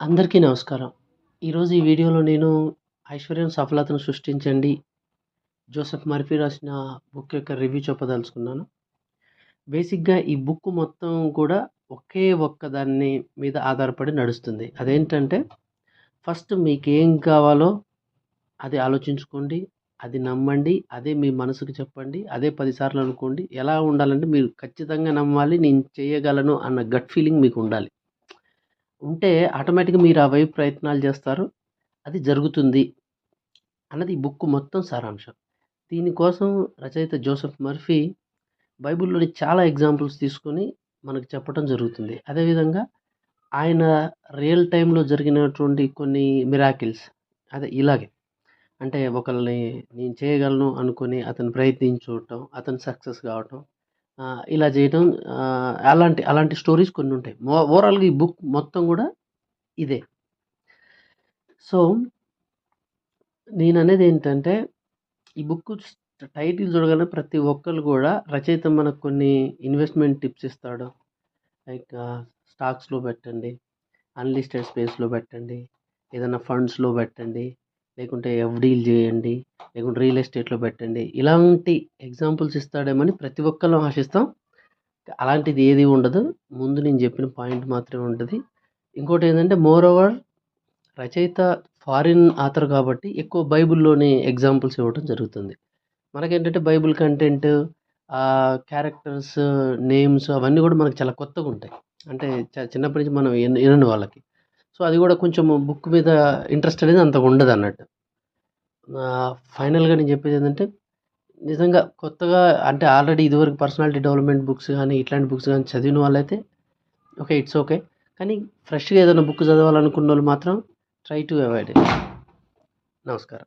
అందరికీ నమస్కారం. ఈరోజు ఈ వీడియోలో నేను 'ఐశ్వర్యం సఫలతను సృష్టించండి' జోసెఫ్ మర్ఫీ రాసిన బుక్ యొక్క రివ్యూ చెప్పదలుచుకున్నాను. బేసిక్‌గా ఈ బుక్ మొత్తం కూడా ఒకే ఒక్క దాన్ని మీద ఆధారపడి నడుస్తుంది. అదేంటంటే ఫస్ట్ మీకు ఏం కావాలో అది ఆలోచించుకోండి. అది నమ్మండి. అదే మీ మనసుకు చెప్పండి. అదే పదిసార్లు అనుకోండి. ఎలా ఉండాలంటే మీరు ఖచ్చితంగా నమ్మాలి. నేను చేయగలను అన్న గట్ ఫీలింగ్ మీకు ఉండాలి ఉంటే ఆటోమేటిక్‌గా మీరు ఆ వైపు ప్రయత్నాలు చేస్తారు. అది జరుగుతుంది. అన్నది ఈ బుక్ మొత్తం సారాంశం. దీనికోసం రచయిత జోసెఫ్ మర్ఫీ బైబిల్‌లోని చాలా ఎగ్జాంపుల్స్ తీసుకొని మనకు చెప్పటం జరుగుతుంది. అదేవిధంగా ఆయన రియల్ టైంలో జరిగినటువంటి కొన్ని మిరాకిల్స్ అదే ఇలాగే. అంటే ఒకరిని నేను చేయగలను అనుకుని అతను ప్రయత్నించి అతను సక్సెస్ కావటం. ఇలా చేయటం అలాంటి అలాంటి స్టోరీస్ కొన్నుంటాయి. మో ఓవరాల్‌గా ఈ బుక్ మొత్తం కూడా ఇదే. సో నేను అనేది ఏంటంటే ఈ బుక్ టైటిల్ చూడగానే ప్రతి ఒక్కరు కూడా రచయిత మనకు కొన్ని ఇన్వెస్ట్‌మెంట్ టిప్స్ ఇస్తాడు. లైక్ స్టాక్స్‌లో పెట్టండి. అన్‌లిస్టెడ్ స్పేస్‌లో పెట్టండి. ఏదైనా ఫండ్స్‌లో పెట్టండి. లేకుంటే ఎఫ్‌డీలు చేయండి. లేకుంటే రియల్ ఎస్టేట్‌లో పెట్టండి. ఇలాంటి ఎగ్జాంపుల్స్ ఇస్తాడేమని ప్రతి ఒక్కళ్ళం ఆశిస్తాం. అలాంటిది ఏది ఉండదు. ముందు నేను చెప్పిన పాయింట్ మాత్రమే ఉంటుంది ఇంకోటి ఏంటంటే మోర్ ఓవర్ రచయిత ఫారిన్ ఆథర్ కాబట్టి ఎక్కువ బైబిల్‌లోని ఎగ్జాంపుల్స్ ఇవ్వటం జరుగుతుంది. మనకేంటంటే బైబిల్ కంటెంట్ క్యారెక్టర్స్, నేమ్స్ అవన్నీ కూడా మనకు చాలా కొత్తగా ఉంటాయి అంటే చ చిన్నప్పటి నుంచి మనం వినండి వాళ్ళకి. సో అది కూడా కొంచెం బుక్ మీద ఇంట్రెస్ట్ అనేది అంతగా ఉండదు అన్నట్టు ఫైనల్‌గా నేను చెప్పేది ఏంటంటే నిజంగా కొత్తగా అంటే ఆల్రెడీ ఇదివరకు పర్సనాలిటీ డెవలప్‌మెంట్ బుక్స్ కానీ ఇట్లాంటి బుక్స్ కానీ చదివిన వాళ్ళైతే ఓకే. It's okay. కానీ ఫ్రెష్‌గా ఏదైనా బుక్ చదవాలనుకున్న వాళ్ళు మాత్రం ట్రై టు అవాయిడ్ నమస్కారం.